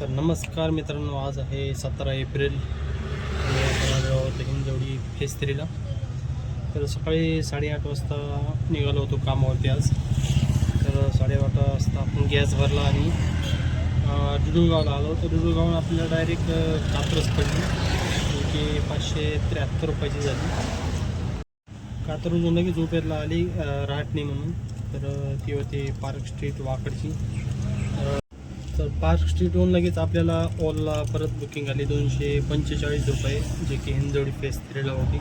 तर नमस्कार मित्रांनो आज आहे सतरा एप्रिल. आणि हिंजवडी फेस थ्रीला तर सकाळी साडेआठ वाजता निघालो होतो कामावरती आज. तर साडेआठ वाजता आपण गॅस भरला आणि अं, डुडुळगावला आलो. तर डुडुळगावून आपल्याला डायरेक्ट कात्रच पडली. की पाचशे त्र्याहत्तर रुपयाची झाली. कात्रजून लगेच उपेरला आली राटणी राहटणी म्हणून. तर ती होती पार्क स्ट्रीट वाकडची. तर पार्क स्ट्रीटहून लगेच आपल्याला ऑलला परत बुकिंग आली. दोनशे पंचेचाळीस रुपये जे की हिंजवडी फेस थ्रीला होती.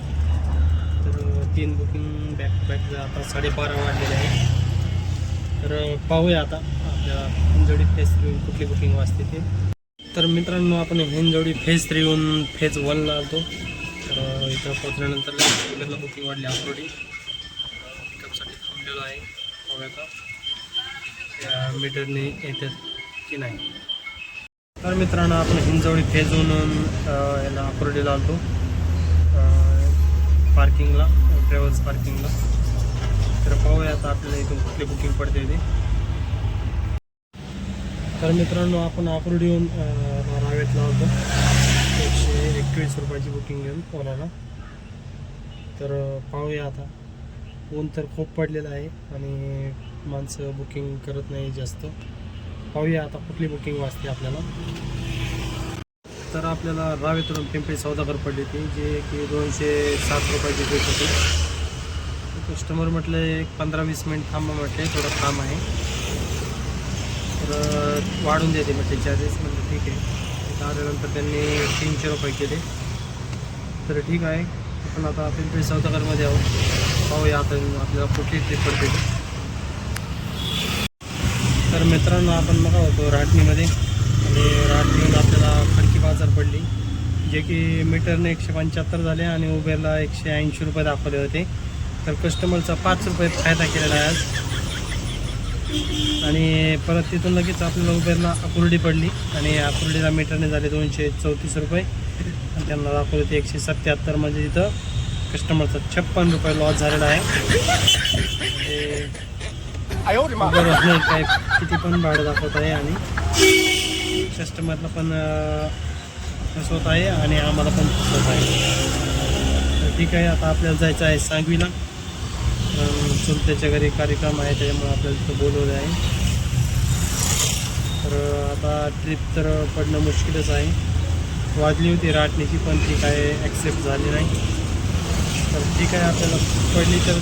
तर तीन बुकिंग बॅक टू बॅक आता साडेबारा वाढलेले आहे तर पाहूया आता आपल्या हिंजवडी फेस थ्रीहून कुठली बुकिंग वाजते ते. तर मित्रांनो आपण हिंजवडी फेज थ्रीहून फेज वनला आलतो. तर इथं पोहोचल्यानंतर लगेच बुकिंग वाढली ऑलरेडी पिकअपसाठी थांबलेलो आहे. पाहूया आता. त्या मीटरने येतात की नाही? तर मित्रांनो आपण हिंजवडी फेजून अं, याला अकोर्डीला आलतो. पार्किंगला ट्रॅव्हल्स पार्किंगला तर पाहूया आता आपल्याला इथून कुठली बुकिंग पडते ते. तर मित्रांनो आपण अकोर्डी येऊन रावेतला होतो एकशे एकवीस रुपयाची बुकिंग घेऊन ओलाला तर पाहूया आता. ऊन तर खूप पडलेलं आहे आणि माणसं बुकिंग करत नाही जास्त. पाहूया आता कुठली बुकिंग वाचते आपल्याला. तर आपल्याला रावेतून पिंपरी सौदागर पडली ती जे की दोनशे सात रुपयाची भेट होती. कस्टमर म्हटलं एक पंधरा वीस मिनिट थांबा म्हटले थोडं काम आहे. तर वाढून देते म्हटले चार्जेस म्हटलं ठीक आहे. आल्यानंतर त्यांनी तीनशे रुपये केले. तर ठीक आहे आपण आता पिंपरी सौदागरमध्ये आहोत. पाहूया आता आपल्याला कुठली ट्रिप पडते मित्रांनो आपण बघा होतो राटणीमध्ये आणि राटणीहून आपल्याला खडकी बाजार पडली. जे की मीटरने एकशे पंच्याहत्तर झाले आणि उबेरला एकशे ऐंशी रुपये दाखवले होते. तर कस्टमरचा पाच रुपये फायदा केलेला आहे आज. आणि परत तिथून लगेच आपल्याला उबेरला अकुर्डी पडली. आणि अकुर्डीला मीटरने झाले दोनशे चौतीस रुपये. आणि त्यांना दाखवले होते एकशे सत्याहत्तर. म्हणजे तिथं कस्टमरचा छप्पन रुपये लॉस झालेला आहे. काय किती पण भाडं दाखवत आहे आणि कस्टमरला पण फसवत आहे आणि आम्हाला पण फसवत आहे. ठीक आहे आता आपल्याला जायचं आहे सांगवीला. अं, चुलत्याच्या घरी कार्यक्रम आहे त्याच्यामुळे आपल्याला तिथं बोलवलं आहे. तर आता ट्रिप तर पडणं मुश्किलच आहे. वाजली होती राटणीची पण ती काय ॲक्सेप्ट झाली नाही. तर ठीक आहे आपल्याला पडली तर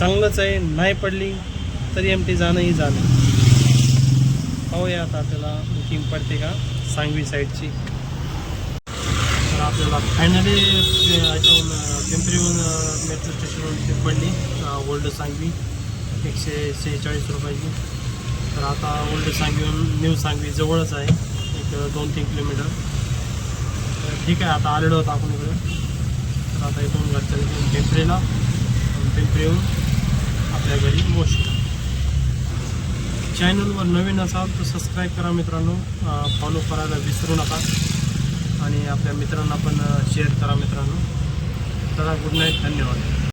चांगलंच आहे नाही पडली तरी एम टी जाणंही झालं पाहूया आता आपल्याला बुकिंग पडते का सांगवी साईडची तर आपल्याला फायनली याच्याहून पिंपरीहून मेट्रो स्टेशनवरून ट्रिप पडली ओल्ड सांगवी एकशे सेहेचाळीस रुपयाची. तर आता ओल्ड सांगवीहून न्यू सांगवी जवळच आहे एक दोन तीन किलोमीटर. तर ठीक आहे आता आलेलो होतो आपण इकडे. तर आता इथून घरच्या पिंपरीला पिंपरीहून आपल्या घरी चॅनलवर नवीन असाल तर सबस्क्राईब करा मित्रांनो. फॉलो करायला विसरू नका. आणि आपल्या मित्रांना पण शेअर करा मित्रांनो. चला गुड नाईट धन्यवाद.